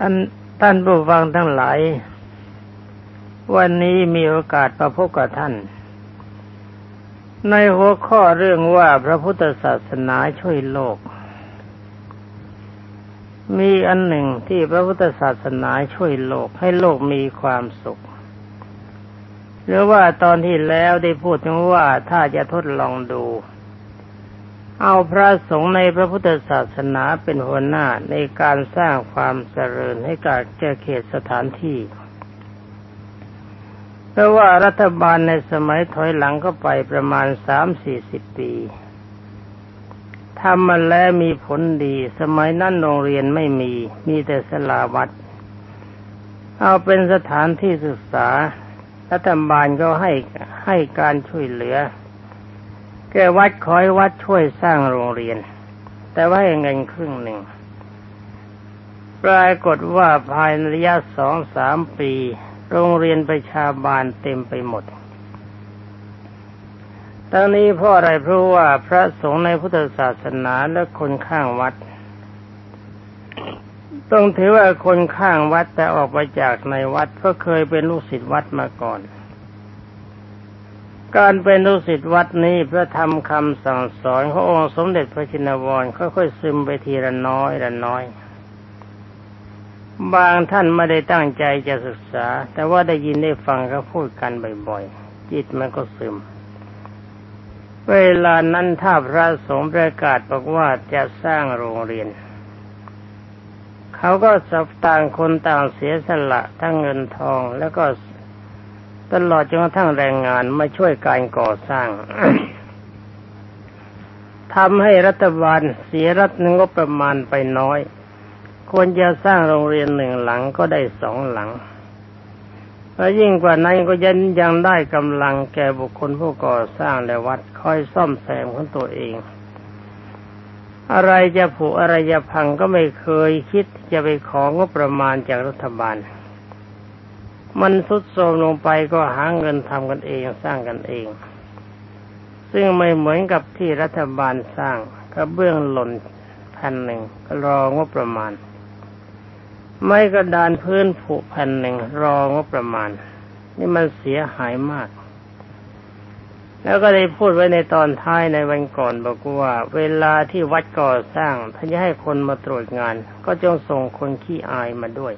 ท่านท่านผู้ฟังทั้งหลาย วันนี้มีโอกาสมาพบกับท่าน ในหัวข้อเรื่องว่าพระพุทธศาสนาช่วยโลก มีอันหนึ่งที่พระพุทธศาสนาช่วยโลกให้โลกมีความสุข หรือว่าตอนที่แล้วได้พูดถึงว่าถ้าจะทดลองดู เอาพระสงฆ์ในพระพุทธศาสนาเป็นหัวหน้าในการสร้างความเจริญให้กับแก่เขตสถานที่เพราะว่ารัฐบาลในสมัยถอยหลังก็ไปประมาณสามสี่สิบปีทำมาแล้วมีผลดี สมัยนั้นโรงเรียนไม่มี มีแต่สลาวัด เอาเป็นสถานที่ศึกษารัฐบาลก็ให้ให้การช่วยเหลือ แกวัดคอยวัดช่วยสร้างโรงเรียน แต่ว่าเงินครึ่งหนึ่งปรากฏว่าภายในระยะสองสามปี โรงเรียนประชาบาลเต็มไปหมดทั้งนี้เพราะอะไรเพราะว่าพระสงฆ์ในพุทธศาสนาและคนข้างวัด ต้องถือว่าคนข้างวัดแต่ออกมาจากในวัดก็เคยเป็นลูกศิษย์วัดมาก่อน การเป็นลูกศิษย์วัดนี้พระธรรมคำสั่งสอนขององค์สมเด็จพระชินวรค่อยๆซึมไปทีละน้อยละน้อย บางท่านไม่ได้ตั้งใจจะศึกษา แต่ว่าได้ยินได้ฟังเขาพูดกันบ่อยๆ จิตมันก็ซึม เวลานั้นถ้าพระสงฆ์ประกาศบอกว่าจะสร้างโรงเรียนเขาก็สับต่างคนต่างเสียสละทั้งเงินทองแล้วก็ ตลอดจนกระทั่งแรงงานมาช่วยการก่อสร้างทำให้รัฐบาลเสียรัฐงบประมาณไปน้อย ควรจะสร้างโรงเรียนหนึ่งหลังก็ได้สองหลัง และยิ่งกว่านั้นก็ยันยังได้กำลังแก่บุคคลผู้ก่อสร้างและวัดคอยซ่อมแซมของตัวเอง อะไรจะผุอะไรจะพังก็ไม่เคยคิดจะไปของบประมาณจากรัฐบาล มันทุดโทรมลงไปก็หาเงินทำกันเองสร้างกันเอง ซึ่งไม่เหมือนกับที่รัฐบาลสร้างกระเบื้องหล่นแผ่นหนึ่งรองบประมาณ ไม่กระดานพื้นผุแผ่นหนึ่งรองบประมาณ นี่มันเสียหายมาก แล้วก็ได้พูดไว้ในตอนท้ายในวันก่อนบอกว่า เวลาที่วัดก่อสร้างถ้าจะให้คนมาตรวจงาน ก็จงส่งคนขี้อายมาด้วย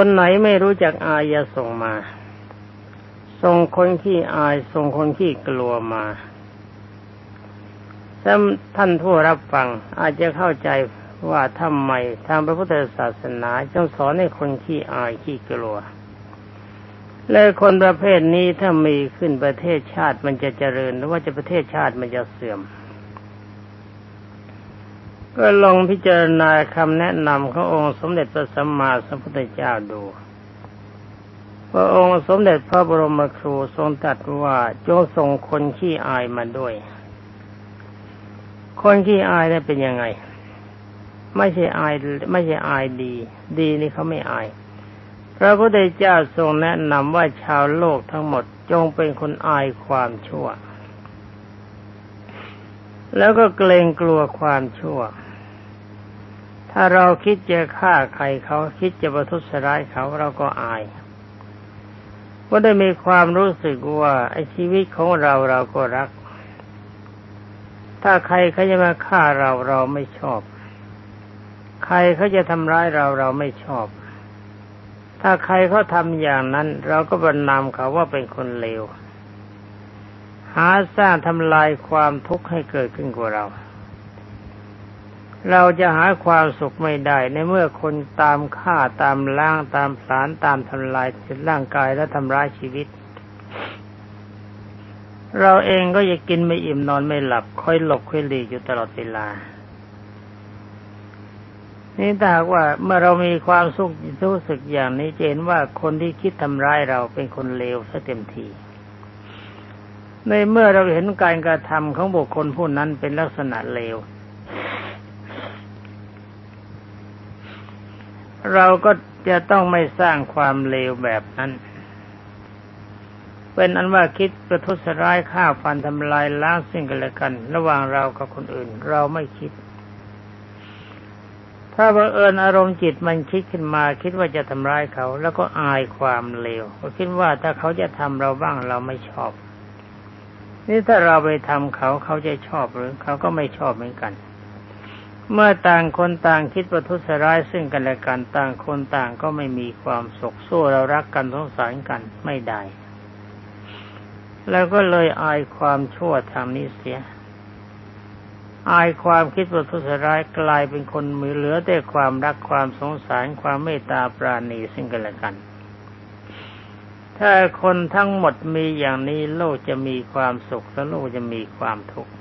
คนไหนไม่รู้จักอายอย่าส่งมา ส่งคนขี้อาย ส่งคนขี้กลัวมาท่านผู้รับฟังอาจจะเข้าใจว่าทำไมทางพระพุทธศาสนาจึงสอนให้คนขี้อายขี้กลัว และคนประเภทนี้ถ้ามีขึ้นประเทศชาติมันจะเจริญ หรือว่าจะประเทศชาติมันจะเสื่อม ก็ลองพิจารณาคำแนะนำขององค์สมเด็จพระสัมมาสัมพุทธเจ้าดูพระองค์สมเด็จพระบรมครูทรงตรัสว่าจงส่งคนขี้อายมาด้วย คนขี้อายนี่เป็นยังไง ไม่ใช่อายไม่ใช่อายดี ดีนี่เขาไม่อาย พระพุทธเจ้าทรงแนะนำว่าชาวโลกทั้งหมดจงเป็นคนอายความชั่ว แล้วก็เกรงกลัวความชั่ว ถ้าเราคิดจะฆ่าใครเขาคิดจะประทุษร้ายเขาเราก็อาย ก็ได้มีความรู้สึกว่าไอ้ชีวิตของเราเราก็รัก ถ้าใครเขาจะมาฆ่าเราเราไม่ชอบ ใครเขาจะทำร้ายเราเราไม่ชอบ ถ้าใครเขาทำอย่างนั้น เราก็บรรนามเขาว่าเป็นคนเลวหาสร้างทำลายความทุกข์ให้เกิดขึ้นกับเรา เราจะหาความสุขไม่ได้ในเมื่อคนตามฆ่าตามล้างตามสารตามทำลายร่างกายและทำร้ายชีวิต เราเองก็จะกินไม่อิ่มนอนไม่หลับค่อยหลบค่อยหลีกอยู่ตลอดเวลา นี่ถ้าหากว่าเมื่อเรามีความสุขรู้สึกอย่างนี้เจนว่าคนที่คิดทำร้ายเราเป็นคนเลวซะเต็มทีในเมื่อเราเห็นการกระทำของบุคคลผู้นั้นเป็นลักษณะเลว เราก็จะต้องไม่สร้างความเลวแบบนั้น เป็นอันว่าคิดประทุษร้ายฆ่าฟันทำลายล้างสิ่งกันและกัน ระหว่างเรากับคนอื่น เราไม่คิด ถ้าบังเอิญอารมณ์จิตมันคิดขึ้นมา คิดว่าจะทำร้ายเขา แล้วก็อายความเลวก็คิดว่าถ้าเขาจะทำเราบ้างเราไม่ชอบ นี่ถ้าเราไปทำเขาเขาจะชอบหรือเขาก็ไม่ชอบเหมือนกัน เมื่อต่างคนต่างคิดประทุษร้ายซึ่งกันและกันต่างคนต่างก็ไม่มีความสุขสู้เรารักกันสงสารกันไม่ได้ แล้วก็เลยอายความชั่วทางนี้เสีย อายความคิดประทุษร้ายกลายเป็นคนมือเหลือแต่ความรักความสงสารความเมตตาปราณีซึ่งกันและกัน ถ้าคนทั้งหมดมีอย่างนี้โลกจะมีความสุขและโลกจะมีความทุกข์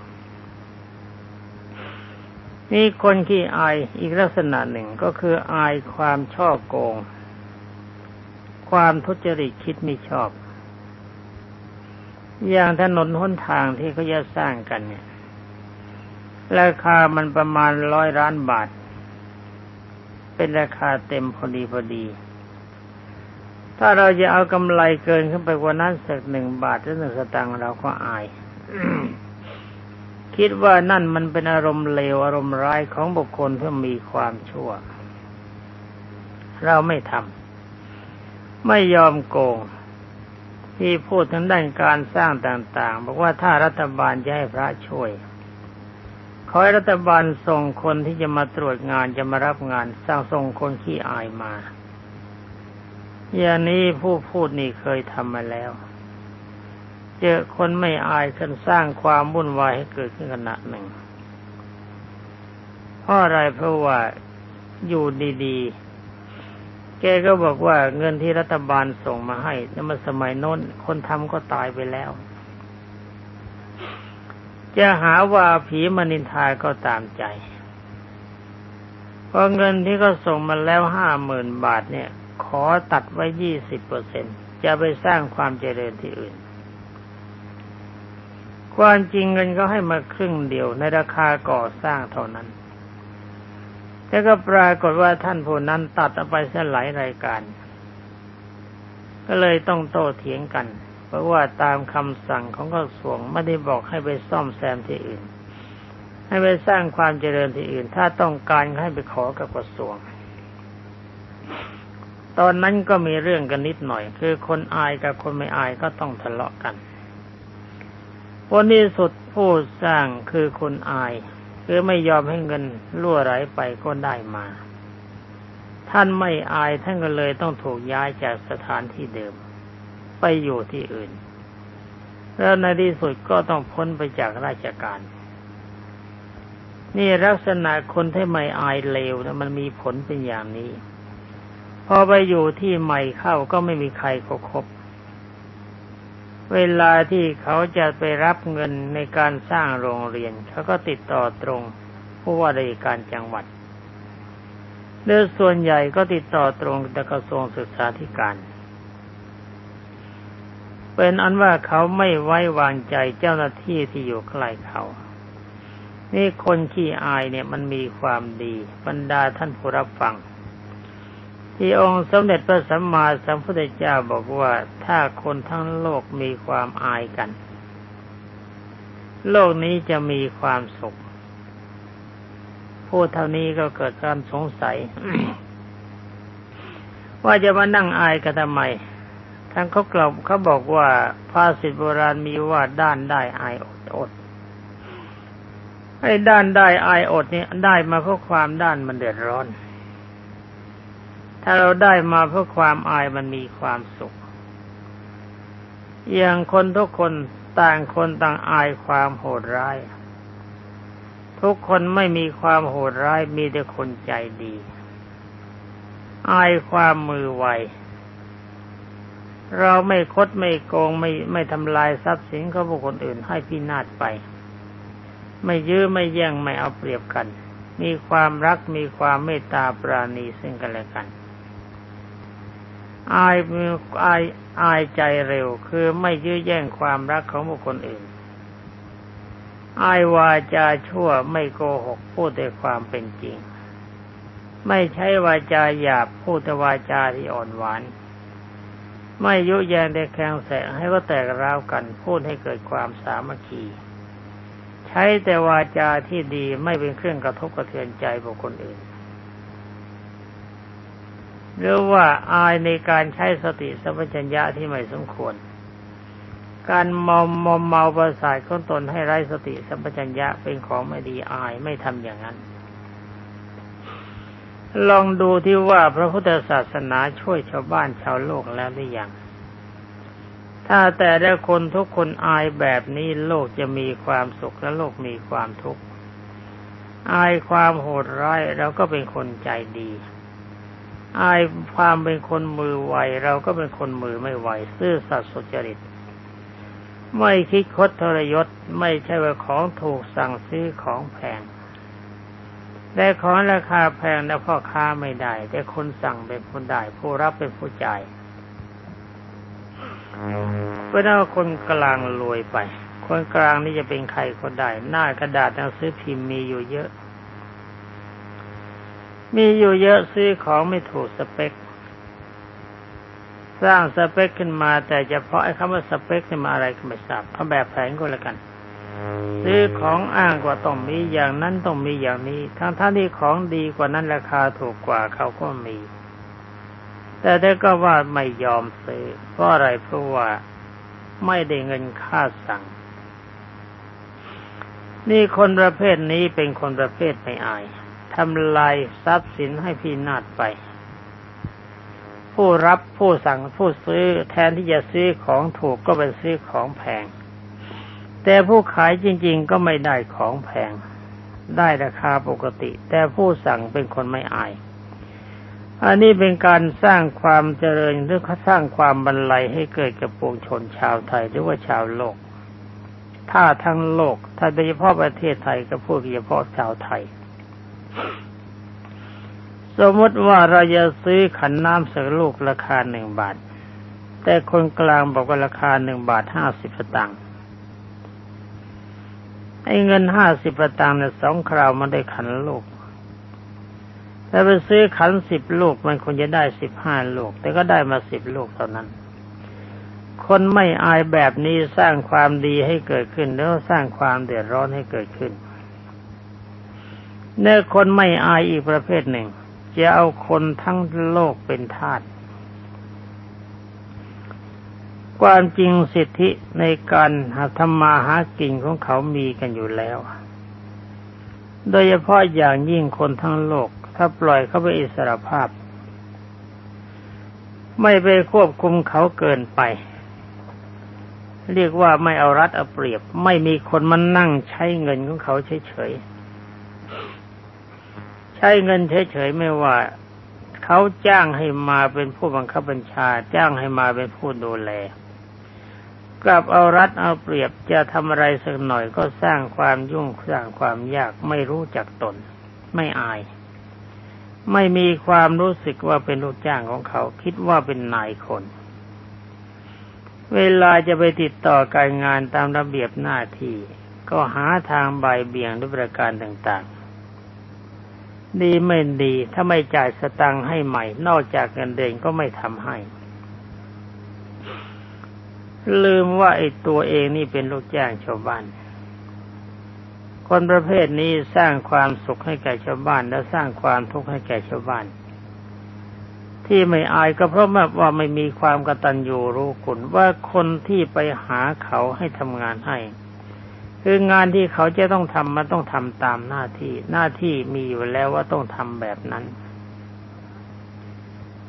นี่คนขี้อายอีกลักษณะหนึ่งก็คืออายความช่อโกง ความทุจริตคิดไม่ชอบ อย่างถนนหนทางที่เขาจะสร้างกันเนี่ย ราคามันประมาณร้อยล้านบาท เป็นราคาเต็มพอดีพอดี ถ้าเราจะเอากำไรเกินขึ้นไปกว่านั้นสักหนึ่งบาทหรือหนึ่งสตางค์เราก็อาย คิดว่านั่นมันเป็นอารมณ์เลวอารมณ์ร้ายของบุคคลที่มีความชั่ว เราไม่ทำไม่ยอมโกง ที่พูดถึงด้านการสร้างต่าง ๆ บอกว่าถ้ารัฐบาลจะให้พระช่วย ขอให้รัฐบาลส่งคนที่จะมาตรวจงานจะมารับงานสร้างส่งคนขี้อายมา อย่างนี้ผู้พูดนี่เคยทำมาแล้ว เจอคนไม่อายขึ้นสร้างความวุ่นวายให้เกิดขึ้นขณะหนึ่งเพราะอะไรเพราะว่าอยู่ดีๆ แกก็บอกว่าเงินที่รัฐบาลส่งมาให้นั่นมันสมัยโน้น คนทำก็ตายไปแล้ว จะหาว่าผีมนินทาก็ตามใจ เพราะเงินที่เขาส่งมาแล้วห้าหมื่นบาทเนี่ย ขอตัดไว้ยี่สิบเปอร์เซ็นจะไปสร้างความเจริญที่อื่น ความจริงเงินก็ให้มาครึ่งเดียวในราคาก่อสร้างเท่านั้น แต่ก็ปรากฏว่าท่านผู้นั้นตัดเอาไปเสียหลายรายการ ก็เลยต้องโต้เถียงกัน เพราะว่าตามคำสั่งของกระทรวงไม่ได้บอกให้ไปซ่อมแซมที่อื่น ให้ไปสร้างความเจริญที่อื่น ถ้าต้องการให้ไปขอกับกระทรวง ตอนนั้นก็มีเรื่องกันนิดหน่อย คือคนอายกับคนไม่อายก็ต้องทะเลาะกัน ผลที่สุดผู้สร้างคือคนอาย คือไม่ยอมให้เงินล่วไหลไปก็ได้มา ท่านไม่อายท่านก็เลยต้องถูกย้ายจากสถานที่เดิม ไปอยู่ที่อื่น แล้วในที่สุดก็ต้องพ้นไปจากราชการ นี่ลักษณะคนที่ไม่อายเลวนะมันมีผลเป็นอย่างนี้ พอไปอยู่ที่ใหม่เข้าก็ไม่มีใครก็คบ เวลาที่เขาจะไปรับเงินในการสร้างโรงเรียน เขาก็ติดต่อตรงผู้ว่าราชการจังหวัดโดยส่วนใหญ่ก็ติดต่อตรงกระทรวงศึกษาธิการ เป็นอันว่าเขาไม่ไว้วางใจเจ้าหน้าที่ที่อยู่ใกล้เขา นี่คนขี้อายเนี่ยมันมีความดีบรรดาท่านผู้รับฟัง ที่องค์สมเด็จพระสัมมาสัมพุทธเจ้าบอกว่าถ้าคนทั้งโลกมีความอายกัน โลกนี้จะมีความสุข พูดเท่านี้ก็เกิดการสงสัย ว่าจะมานั่งอายกันทำไมทั้งเขากล่าวเขาบอกว่าภาษิตโบราณมีว่าด้านได้อายอดอดไอ้ด้านได้อายอดนี่ได้มาเพราะความด้านมันเดือดร้อน ถ้าเราได้มาเพราะความอายมันมีความสุข อย่างคนทุกคนต่างคนต่างอายความโหดร้าย ทุกคนไม่มีความโหดร้ายมีแต่คนใจดี อายความมือไวเราไม่คดไม่โกงไม่ไม่ทำลายทรัพย์สินของบุคคลอื่นให้พินาศไป ไม่ยื้อไม่แย่งไม่เอาเปรียบกัน มีความรักมีความเมตตาปราณีซึ่งกันและกัน อายมีอายอายใจเร็ว คือไม่ยื้อแย่งความรักของบุคคลอื่น อายวาจาชั่วไม่โกหกพูดแต่ความเป็นจริง ไม่ใช้วาจาหยาบพูดแต่วาจาที่อ่อนหวาน ไม่ยุแยงแต่แข่งแสงให้ก็แตกร้าวกันพูดให้เกิดความสามัคคีใช้แต่วาจาที่ดีไม่เป็นเครื่องกระทบกระเทือนใจบุคคลอื่น หรือว่าอายในการใช้สติสัมปชัญญะที่ไม่สมควร การมอมมอมเมาประสาทของตนให้ไร้สติสัมปชัญญะเป็นของไม่ดีอายไม่ทำอย่างนั้น ลองดูที่ว่าพระพุทธศาสนาช่วยชาวบ้านชาวโลกแล้วหรือยังถ้าแต่ละคนทุกคนอายแบบนี้โลกจะมีความสุขและโลกมีความทุกข์อายความโหดร้ายเราก็เป็นคนใจดี อายความเป็นคนมือไวเราก็เป็นคนมือไม่ไวซื่อสัตย์สุจริต ไม่คิดคดทรยศไม่ใช่ว่าของถูกสั่งซื้อของแพงแต่ของราคาแพงแล้วพ่อค้าไม่ได้ แต่คนสั่งเป็นคนได้ ผู้รับเป็นผู้จ่ายเพราะนั้นคนกลางรวยไป คนกลางนี่จะเป็นใครคนได้ หน้ากระดาษหนังสือพิมพ์มีอยู่เยอะ มีอยู่เยอะซื้อของไม่ถูกสเปค สร้างสเปคขึ้นมา แต่เฉพาะไอ้คำว่าสเปคนี่มาอะไรก็ไม่ทราบเอาแบบแผนก็แล้วกัน ซื้อของอ้างกว่าต้องมีอย่างนั้นต้องมีอย่างนี้ทั้งท่านที่ของดีกว่านั้นราคาถูกกว่าเขาก็มี แต่ได้ก็ว่าไม่ยอมซื้อเพราะอะไรเพราะว่าไม่ได้เงินค่าสั่ง นี่คนประเภทนี้เป็นคนประเภทไม่อาย ทำลายทรัพย์สินให้พินาศไป ผู้รับผู้สั่งผู้ซื้อแทนที่จะซื้อของถูกก็เป็นซื้อของแพง แต่ผู้ขายจริง ๆ ก็ไม่ได้ของแพง ได้ราคาปกติ แต่ผู้สั่งเป็นคนไม่อายอันนี้เป็นการสร้างความเจริญหรือสร้างความบรรลัยให้เกิดกับปวงชนชาวไทยหรือว่าชาวโลก ถ้าทั้งโลก ถ้าโดยเฉพาะประเทศไทยก็พูดเฉพาะชาวไทย สมมติว่าเราจะซื้อขันน้ำสักลูกราคาหนึ่งบาท แต่คนกลางบอกว่าราคาหนึ่งบาทห้าสิบสตางค์ไอ้เงินห้าสิบสตางค์เนี่ยสองคราวมันได้ขันลูกถ้าไปซื้อขันสิบลูกมันควรจะได้สิบห้าลูก แต่ก็ได้มาสิบลูกเท่านั้น คนไม่อายแบบนี้สร้างความดีให้เกิดขึ้นแล้วสร้างความเดือดร้อนให้เกิดขึ้น เนื้อคนไม่อายอีกประเภทหนึ่ง จะเอาคนทั้งโลกเป็นทาสความจริงสิทธิในการหาธรรมาหากินของเขามีกันอยู่แล้ว โดยเฉพาะอย่างยิ่งคนทั้งโลก ถ้าปล่อยเขาไปอิสรภาพ ไม่ไปควบคุมเขาเกินไป เรียกว่าไม่เอารัดเอาเปรียบ ไม่มีคนมานั่งใช้เงินของเขาเฉยๆ ช้เงินเฉยๆไม่ว่าเขาจ้างให้มาเป็นผู้บังคับบัญชา จ้างให้มาเป็นผู้ดูแล กลับเอารัดเอาเปรียบจะทำอะไรสักหน่อยก็สร้างความยุ่งสร้างความยากไม่รู้จักตน ไม่อาย ไม่มีความรู้สึกว่าเป็นลูกจ้างของเขา คิดว่าเป็นนายคน เวลาจะไปติดต่อการงานตามระเบียบหน้าที่ ก็หาทางใบเบี่ยงด้วยประการต่าง ดีไม่ดี ถ้าไม่จ่ายสตังค์ให้ใหม่ นอกจากเงินเดือนก็ไม่ทำให้ ลืมว่าไอ้ตัวเองนี่เป็นลูกจ้างชาวบ้าน คนประเภทนี้สร้างความสุขให้แก่ชาวบ้าน และสร้างความทุกข์ให้แก่ชาวบ้าน ที่ไม่อายก็เพราะว่าไม่มีความกตัญญูรู้คุณว่าคนที่ไปหาเขาให้ทำงานให้ คืองานที่เขาจะต้องทำมันต้องทำตามหน้าที่ หน้าที่มีอยู่แล้วว่าต้องทำแบบนั้น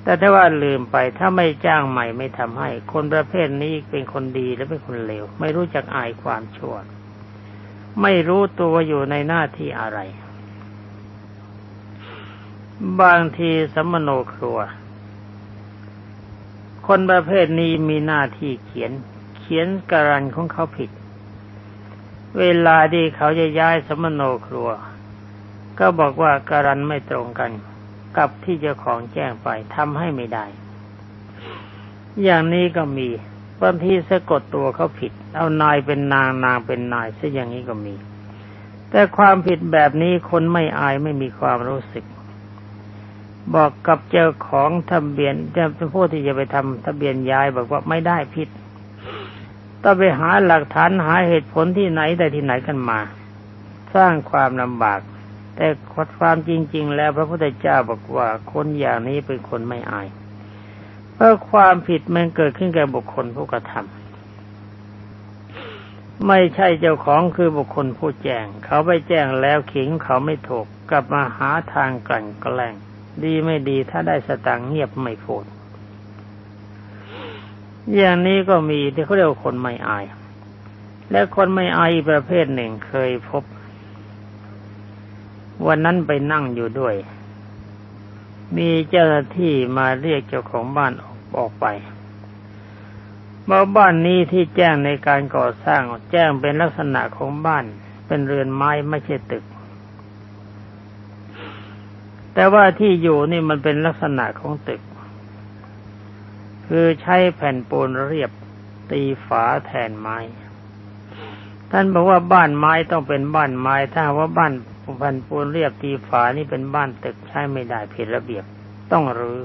แต่ถ้าว่าลืมไปถ้าไม่จ้างใหม่ไม่ทำให้ คนประเภทนี้เป็นคนดีและเป็นคนเลว ไม่รู้จักอายความชั่ว ไม่รู้ตัวอยู่ในหน้าที่อะไร บางทีสมโนครัว คนประเภทนี้มีหน้าที่เขียน เขียนการันของเขาผิด เวลาที่เขาจะย้ายสมโนครัว ก็บอกว่าการันไม่ตรงกัน กับที่เจ้าของแจ้งไปทำให้ไม่ได้ อย่างนี้ก็มีบางทีสะกดตัวเขาผิด เอานายเป็นนางนางเป็นนายซะอย่างนี้ก็มี แต่ความผิดแบบนี้คนไม่อายไม่มีความรู้สึก บอกกับเจ้าของทะเบียนจะเป็นผู้ที่จะไปทำทะเบียนย้ายบอกว่าไม่ได้ผิด ต้องไปหาหลักฐานหาเหตุผลที่ไหนแต่ที่ไหนกันมา สร้างความลำบาก แต่ความจริง ๆ แล้วพระพุทธเจ้าบอกว่าคนอย่างนี้เป็นคนไม่อายเพราะความผิดมันเกิดขึ้นแก่บุคคลผู้กระทำไม่ใช่เจ้าของคือบุคคลผู้แจ้ง เขาไปแจ้งแล้วขิงเขาไม่ถูกกลับมาหาทางกลั่นแกล้งดีไม่ดีถ้าได้สตางเงียบไม่พูด อย่างนี้ก็มีที่เขาเรียกว่าคนไม่อาย และคนไม่อายประเภทหนึ่งเคยพบ วันนั้นไปนั่งอยู่ด้วย มีเจ้าหน้าที่มาเรียกเจ้าของบ้านออกออกไปว่าบ้านนี้ที่แจ้งในการก่อสร้างแจ้งเป็นลักษณะของบ้าน เป็นเรือนไม้ไม่ใช่ตึก แต่ว่าที่อยู่นี่มันเป็นลักษณะของตึก คือใช้แผ่นปูนเรียบตีฝาแทนไม้ ท่านบอกว่าบ้านไม้ต้องเป็นบ้านไม้ ถ้าว่าบ้านแผ่นปูนเรียบตีฝานี่เป็นบ้านตึกใช้ไม่ได้ผิดระเบียบต้องรื้อ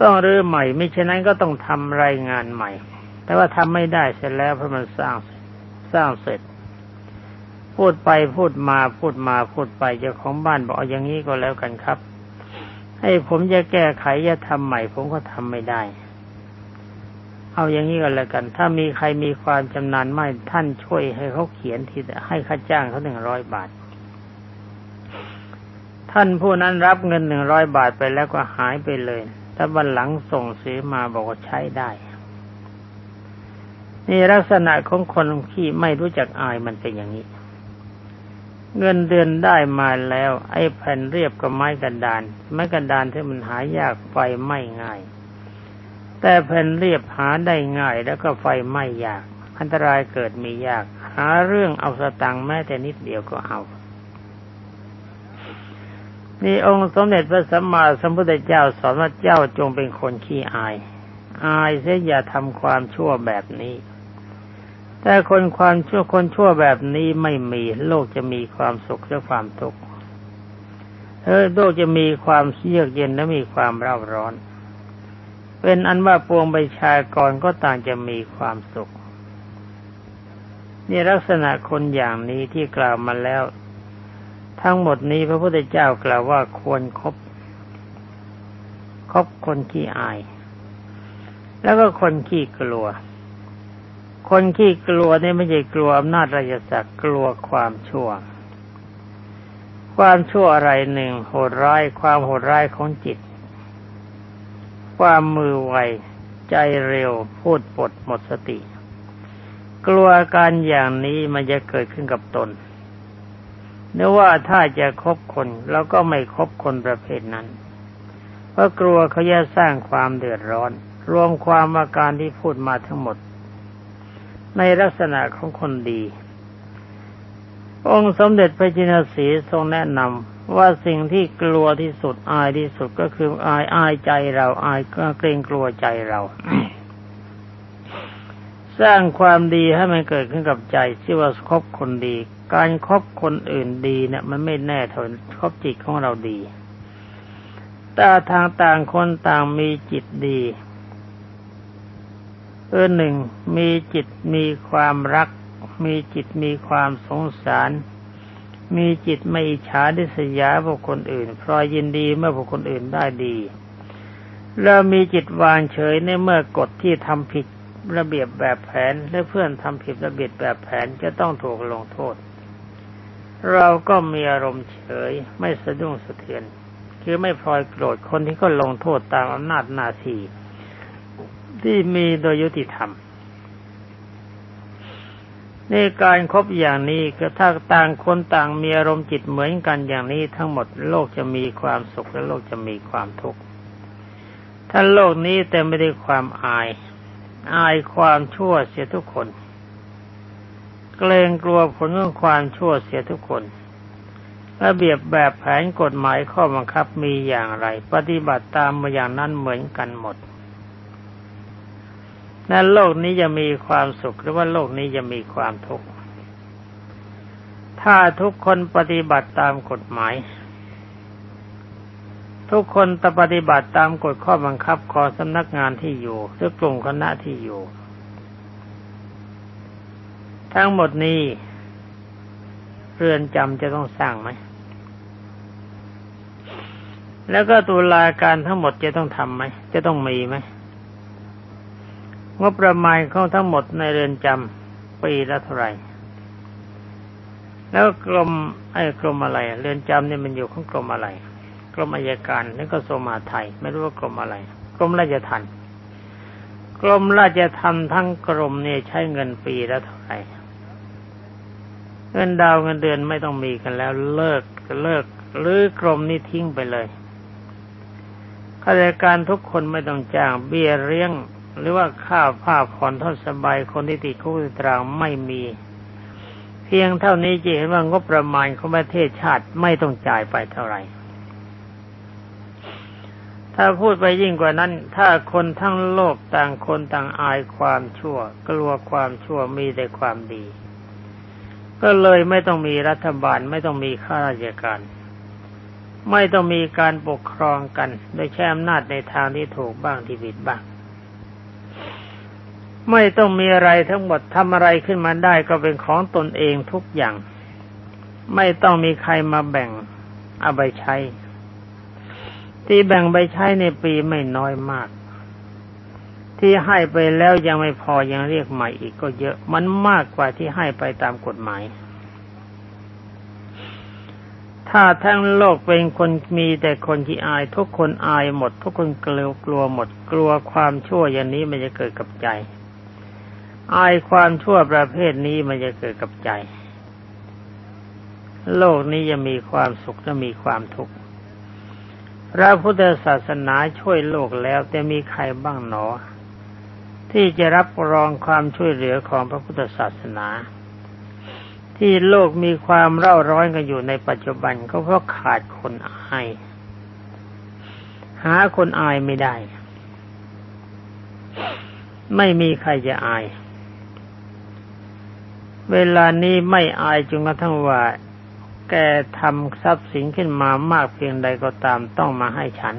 ต้องรื้อใหม่ ไม่เช่นนั้นก็ต้องทำรายงานใหม่ แต่ว่าทำไม่ได้เสร็จแล้วเพราะมันสร้างสร้างเสร็จ พูดไปพูดมาพูดมาพูดไปเจ้าของบ้านบอกอย่างนี้ก็แล้วกันครับ ให้ผมจะแก้ไขจะทำใหม่ ผมก็ทำไม่ได้ เอาอย่างนี้ก็แล้วกัน ถ้ามีใครมีความชำนาญไม่ท่านช่วยให้เขาเขียนที่ให้ค่าจ้างเขาหนึ่งร้อยบาท ท่านผู้นั้นรับเงินหนึ่งร้อยบาทไปแล้วก็หายไปเลยถ้าวันหลังส่งซื้อมาบอกว่าใช้ได้ นี่ลักษณะของคนที่ไม่รู้จักอายมันเป็นอย่างนี้ เงินเดือนได้มาแล้ว ไอ้แผ่นเรียบกับไม้กระดาน ไม้กระดานที่มันหายากไฟไม่ง่าย แต่แผ่นเรียบหาได้ง่ายแล้วก็ไฟไม่ยาก อันตรายเกิดมียาก หาเรื่องเอาสตังค์แม้แต่นิดเดียวก็เอานี่องค์สมเด็จพระสัมมาสัมพุทธเจ้าสอนว่าเจ้าจงเป็นคนขี้อาย อายเสียอย่าทำความชั่วแบบนี้ แต่คนความชั่วคนชั่วแบบนี้ไม่มีโลกจะมีความสุขและความทุกข์เออโลกจะมีความเยือกเย็นและมีความเร่าร้อน เป็นอันว่าปวงประชากรก็ต่างจะมีความสุขนี่ลักษณะคนอย่างนี้ที่กล่าวมาแล้ว ทั้งหมดนี้พระพุทธเจ้ากล่าวว่าควรครบคบคนขี้อาย แล้วก็คนขี้กลัว คนที่กลัวนี่ไม่ใช่กลัวอำนาจราชสักกลัวความชั่ว ความชั่วอะไรหนึ่งโหดร้ายความโหดร้ายของจิต ความมือไวใจเร็วพูดปดหมดสติ กลัวการอย่างนี้มันจะเกิดขึ้นกับตนเนื่อว่าถ้าจะคบคนเราก็ไม่คบคนประเภทนั้น เพราะกลัวเขาจะสร้างความเดือดร้อน รวมความอาการที่พูดมาทั้งหมด ในลักษณะของคนดี องค์สมเด็จพระจินสีทรงแนะนำว่าสิ่งที่กลัวที่สุดอายที่สุดก็คืออายอายใจเราอายเกรงกลัวใจเรา สร้างความดีให้มันเกิดขึ้นกับใจชื่อว่าคบคนดี การครบคนอื่นดีเนี่ยมันไม่แน่ทนคบจิตของเราดีแต่ทางต่างคนต่างมีจิตดี เออหนึ่งมีจิตมีความรัก มีจิตมีความสงสาร มีจิตไม่อิจฉาดิษยาบุคคลอื่นพลอยยินดีเมื่อบุคคลอื่นได้ดี แล้วมีจิตวางเฉยในเมื่อกฎที่ทำผิดระเบียบแบบแผนและเพื่อนทำผิดระเบียบแบบแผนจะต้องถูกลงโทษ เราก็มีอารมณ์เฉยไม่สะดุ้งสะเทือน คือไม่พลอยโกรธคนที่ก็ลงโทษตามอำนาจหน้าที่ ที่มีโดยยุติธรรมในการครบอย่างนี้ก็ถ้าต่างคนต่างมีอารมณ์จิตเหมือนกันอย่างนี้ทั้งหมดโลกจะมีความสุขและโลกจะมีความทุกข์ถ้าโลกนี้เต็มไปด้วยความอาย อายความชั่วเสียทุกคน เกรงกลัวผลของความชั่วเสียทุกคนระเบียบแบบแผนกฎหมายข้อบังคับมีอย่างไร ปฏิบัติตามมาอย่างนั้นเหมือนกันหมด นั้นโลกนี้จะมีความสุขหรือว่าโลกนี้จะมีความทุกข์ ถ้าทุกคนปฏิบัติตามกฎหมาย ทุกคนปฏิบัติตามกฎข้อบังคับของสำนักงานที่อยู่หรือกลุ่มคณะที่อยู่ ทั้งหมดนี้เรือนจำจะต้องสร้างไหม แล้วก็ตุลาการทั้งหมดจะต้องทำไหม จะต้องมีไหม งบประมาณของทั้งหมดในเรือนจำปีละเท่าไหร่ แล้วกรมไอ้กรมอะไร เรือนจำเนี่ยมันอยู่ของกรมอะไร กรมอัยการนั่นก็สมมาไทย ไม่รู้ว่ากรมอะไรกรมราชทัณฑ์กรมราชทัณฑ์ทั้งกรมเนี่ยใช้เงินปีละเท่าไหร่เงินดาวเงินเดือนไม่ต้องมีกันแล้วเลิกเลิกหรือกรมนี้ทิ้งไปเลยข้าราชการทุกคนไม่ต้องจ้างเบี้ยเลี้ยง หรือว่าค่าผ้าผ่อนทดสบายคนที่ติดคุกติดตารางไม่มี เพียงเท่านี้จะเห็นว่างบประมาณของประเทศชาติไม่ต้องจ่ายไปเท่าไหร่ถ้าพูดไปยิ่งกว่านั้น ถ้าคนทั้งโลกต่างคนต่างอายความชั่ว กลัวความชั่วมีแต่ความดี ก็เลยไม่ต้องมีรัฐบาลไม่ต้องมีข้าราชการ ไม่ต้องมีการปกครองกัน โดยใช้อำนาจในทางที่ถูกบ้างที่ผิดบ้าง ไม่ต้องมีอะไรทั้งหมดทำอะไรขึ้นมาได้ก็เป็นของตนเองทุกอย่าง ไม่ต้องมีใครมาแบ่งเอาไปใช้ ที่แบ่งไปใช้ในปีไม่น้อยมาก ที่ให้ไปแล้วยังไม่พอยังเรียกใหม่อีกก็เยอะมันมากกว่าที่ให้ไปตามกฎหมาย ถ้าทั้งโลกเป็นคนมีแต่คนที่อาย ทุกคนอายหมด ทุกคนกลัวกลัวหมด กลัวความชั่วอย่างนี้มันจะเกิดกับใจ อายความชั่วประเภทนี้มันจะเกิดกับใจ โลกนี้จะมีความสุขและมีความทุกข์ พระพุทธศาสนาช่วยโลกแล้วแต่มีใครบ้างหนอ ที่จะรับรองความช่วยเหลือของพระพุทธศาสนา ที่โลกมีความเร่าร้อนกันอยู่ในปัจจุบันก็เพราะขาดคนอาย หาคนอายไม่ได้ ไม่มีใครจะอาย เวลานี้ไม่อายจนกระทั่งว่า แกทำทรัพย์สินขึ้นมามากเพียงใดก็ตามต้องมาให้ฉัน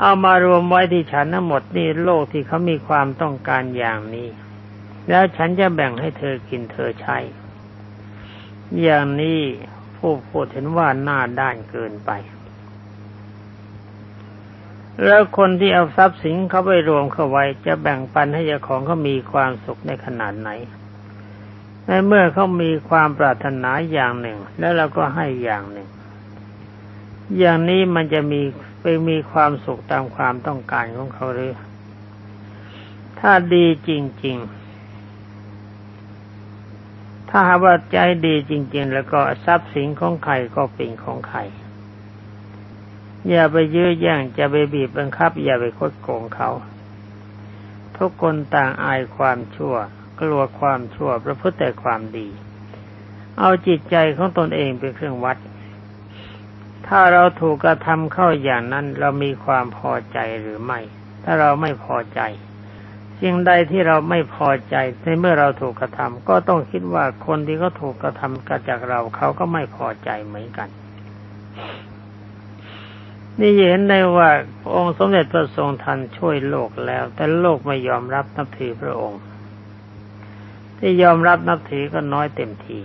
เอามารวมไว้ที่ฉันทั้งหมดนี่โลกที่เขามีความต้องการอย่างนี้ แล้วฉันจะแบ่งให้เธอกินเธอใช้ อย่างนี้ผู้พูดเห็นว่าหน้าด้านเกินไป แล้วคนที่เอาทรัพย์สินเขาไปรวมเข้าไว้ จะแบ่งปันให้เจ้าของเขามีความสุขในขนาดไหน ในเมื่อเขามีความปรารถนาอย่างหนึ่ง แล้วเราก็ให้อย่างหนึ่ง อย่างนี้มันจะมีไปมีความสุขตามความต้องการของเขาหรือ ถ้าดีจริง ๆ ถ้าหากว่าใจดีจริง ๆ แล้วก็ทรัพย์สินของใครก็เป็นของใคร อย่าไปยื้อแย่งจะไปบีบบังคับ อย่าไปคดโกงเขา ทุกคนต่างอายความชั่ว กลัวความชั่วประพฤติแต่ความดี เอาจิตใจของตนเองเป็นเครื่องวัด ถ้าเราถูกกระทำเข้าอย่างนั้น เรามีความพอใจหรือไม่ ถ้าเราไม่พอใจสิ่งใดที่เราไม่พอใจในเมื่อเราถูกกระทำก็ต้องคิดว่าคนที่เขาถูกกระทำกับจากเราเขาก็ไม่พอใจเหมือนกัน นี่เห็นได้ว่าองค์สมเด็จพระทรงทันช่วยโลกแล้ว แต่โลกไม่ยอมรับนับถือพระองค์ ที่ยอมรับนับถือก็น้อยเต็มที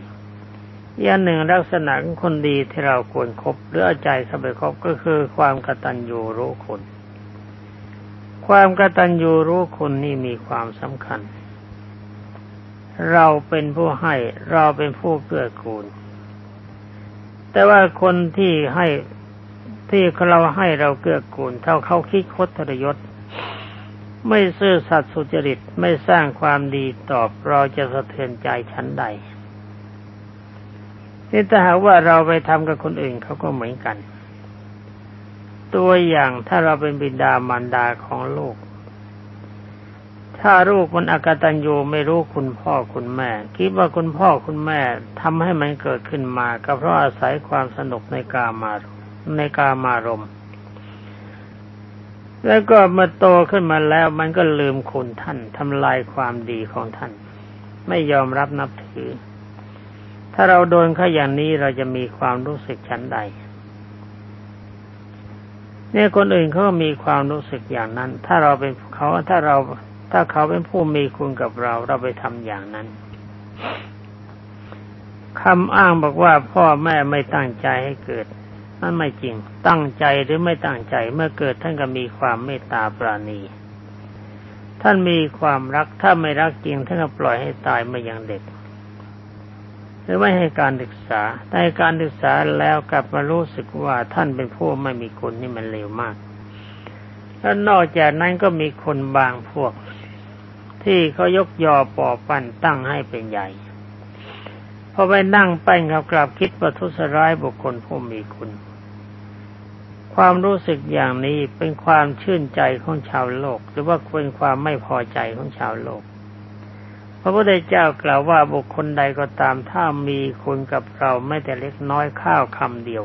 อย่างหนึ่งลักษณะของคนดีที่เราควรครบหรือเอาใจเข้าไปคบก็คือความกตัญญูรู้คุณ ความกตัญญูรู้คุณนี่มีความสำคัญ เราเป็นผู้ให้เราเป็นผู้เกื้อกูล แต่ว่าคนที่ให้ ที่เราให้เราเกื้อกูลเท่าเขาคิดคดทรยศ ไม่ซื่อสัตย์สุจริตไม่สร้างความดีตอบเราจะสะเทือนใจชั้นใดนี่ถ้าหากว่าเราไปทำกับคนอื่นเขาก็เหมือนกัน ตัวอย่างถ้าเราเป็นบิดามารดาของลูก ถ้าลูกมันอากตัญญูไม่รู้คุณพ่อคุณแม่ คิดว่าคุณพ่อคุณแม่ทำให้มันเกิดขึ้นมา ก็เพราะอาศัยความสนุกในกามาร ในกามารมณ์ แล้วก็มื่อโตขึ้นมาแล้วมันก็ลืมคุณท่านทำลายความดีของท่าน ไม่ยอมรับนับถือ ถ้าเราโดนเขาอย่างนี้เราจะมีความรู้สึกชั้นใดเนี่ยคนอื่นเขามีความรู้สึกอย่างนั้น ถ้าเราเป็นเขาถ้าเราถ้าเขาเป็นผู้มีคุณกับเรา เราไปทำอย่างนั้นคำอ้างบอกว่าพ่อแม่ไม่ตั้งใจให้เกิด นั่นไม่จริง ตั้งใจหรือไม่ตั้งใจเมื่อเกิดท่านก็มีความเมตตาปราณี ท่านมีความรักถ้าไม่รักจริงท่านก็ปล่อยให้ตายมาอย่างเด็ก หรือไม่ให้การศึกษาแต่การศึกษาแล้วกลับมารู้สึกว่าท่านเป็นผู้ไม่มีคุณนี่มันเลวมาก แล้วนอกจากนั้นก็มีคนบางพวก ที่เขายกยอปอปั้นตั้งให้เป็นใหญ่พอไปนั่งแป้งเขากลับคิดว่าทุสร้ายบุคคลผู้มีคุณ ความรู้สึกอย่างนี้เป็นความชื่นใจของชาวโลก หรือว่าเป็นความไม่พอใจของชาวโลก พระพุทธเจ้ากล่าวว่าบุคคลใดก็ตามถ้ามีคุณกับเราไม่แต่เล็กน้อยข้าวคำเดียว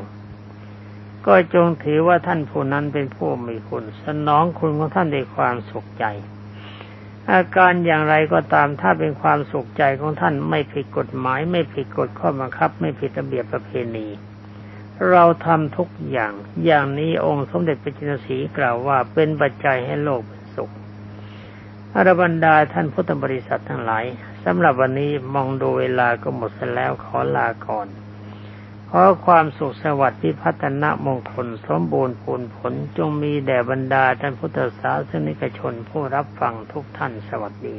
ก็จงถือว่าท่านผู้นั้นเป็นผู้มีคุณ สนองคุณของท่านด้วยความสุขใจ อาการอย่างไรก็ตามถ้าเป็นความสุขใจของท่านไม่ผิดกฎหมาย ไม่ผิดกฎข้อบังคับ ไม่ผิดระเบียบประเพณี เราทำทุกอย่าง อย่างนี้องค์สมเด็จพระจินสีกล่าวว่าเป็นปัจจัยให้โลกเป็นสุขอรบรรดาท่านพุทธบริษัททั้งหลายสำหรับวันนี้มองดูเวลาก็หมดแล้วขอลาก่อน ขอความสุขสวัสดิ์พิพัฒนมงคลสมบูรณ์ผลผลจงมีแด่บรรดาท่านพุทธศาสนิกชนผู้รับฟังทุกท่านสวัสดี